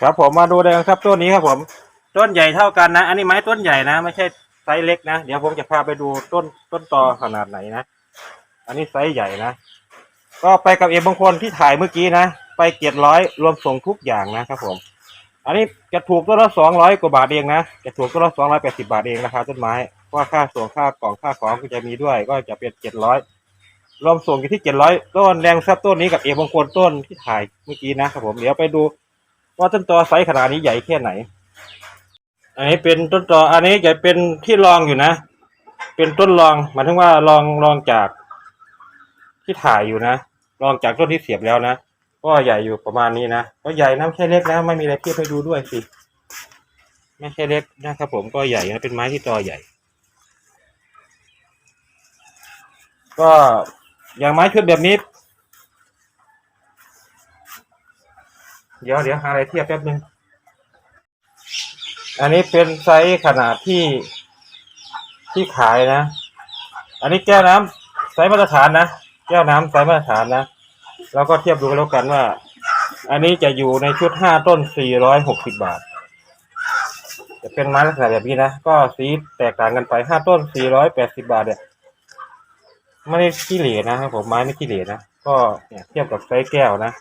ครับผมมาดูเลยครับต้นนี้ครับผม ต้นใหญ่เท่ากันนะ อันนี้ไม้ต้นใหญ่นะ ไม่ใช่ไซส์เล็กนะ เดี๋ยวผมจะพาไปดูต้นต้นตอขนาดไหนนะ อันนี้ไซส์ใหญ่นะ ก็ไปกับเอบางคนที่ถ่ายเมื่อกี้นะ ไปเจ็ดร้อยรวมส่งทุกอย่างนะครับผม อันนี้จะถูกต้นละสองร้อยกว่าบาทเองนะ จะถูกต้นละสองร้อยแปดสิบาทเองราคาต้นไม้เพราะว่าค่าส่งค่ากล่องค่าของก็จะมีด้วย ก็จะเป็นเจ็ดร้อยรวมส่งอยู่ที่เจ็ดร้อยต้นแรงซับต้นนี้กับเอบางคนต้นที่ถ่ายเมื่อกี้นะครับผม เดี๋ยวไปดู ว่าต้นตอไซส์ขนาดนี้ใหญ่แค่ไหน อันนี้เป็นต้นตออันนี้จะเป็นที่รองอยู่นะ เป็นต้นรองหมายถึงว่าลองลองจากที่ถ่ายอยู่นะลองจากต้นที่เสียบแล้วนะก็ใหญ่อยู่ประมาณนี้นะก็ใหญ่นะไม่ใช่เล็กนะไม่มีอะไรเทียบให้ดูด้วยสิไม่ใช่เล็กนะครับผมก็ใหญ่นะเป็นไม้ที่ตอใหญ่ ก็อย่างไม้ชุดแบบนี้ เดี๋ยวเดี๋ยวหาอะไรเทียบแป๊บนึง อันนี้เป็นไซส์ขนาดที่ที่ขายนะ อันนี้แก้วน้ำไซส์มาตรฐานนะ แก้วน้ำไซส์มาตรฐานนะแล้วก็เทียบดูกันแล้วกันว่า อันนี้จะอยู่ในชุดห้าต้นสี่ร้อยหกสิบบาท จะเป็นไม้ลักษณะแบบนี้นะ ก็สีแตกต่างกันไปห้าต้นสี่ร้อยแปดสิบาทเนี่ยไม่ได้ขี้เหร่นะครับผมไม้ไม่ขี้เหร่นะ ก็เนี่ยเทียบกับไซส์แก้วนะ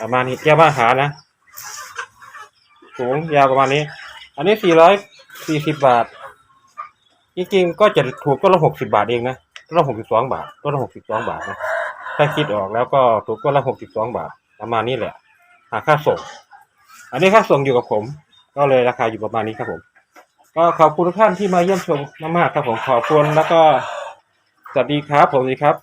ประมาณนี้แก้วมาตรฐานนะ สูงยาวประมาณนี้ อันนี้สี่ร้อยสี่สิบบาท จริงๆก็จะถูกต้นละหกสิบาทเองนะต้นละหกสิบสองบาทต้นละหกสิบสองบาทนะ ถ้าคิดออกแล้วก็ถูกต้นละหกสิบสองบาท ประมาณนี้แหละ หาค่าส่ง อันนี้ค่าส่งอยู่กับผม ก็เลยราคาอยู่ประมาณนี้ครับผม ก็ขอบคุณทุกท่านที่มาเยี่ยมชมมากๆครับผมขอบคุณแล้วก็สวัสดีครับผมสวัสดีครับ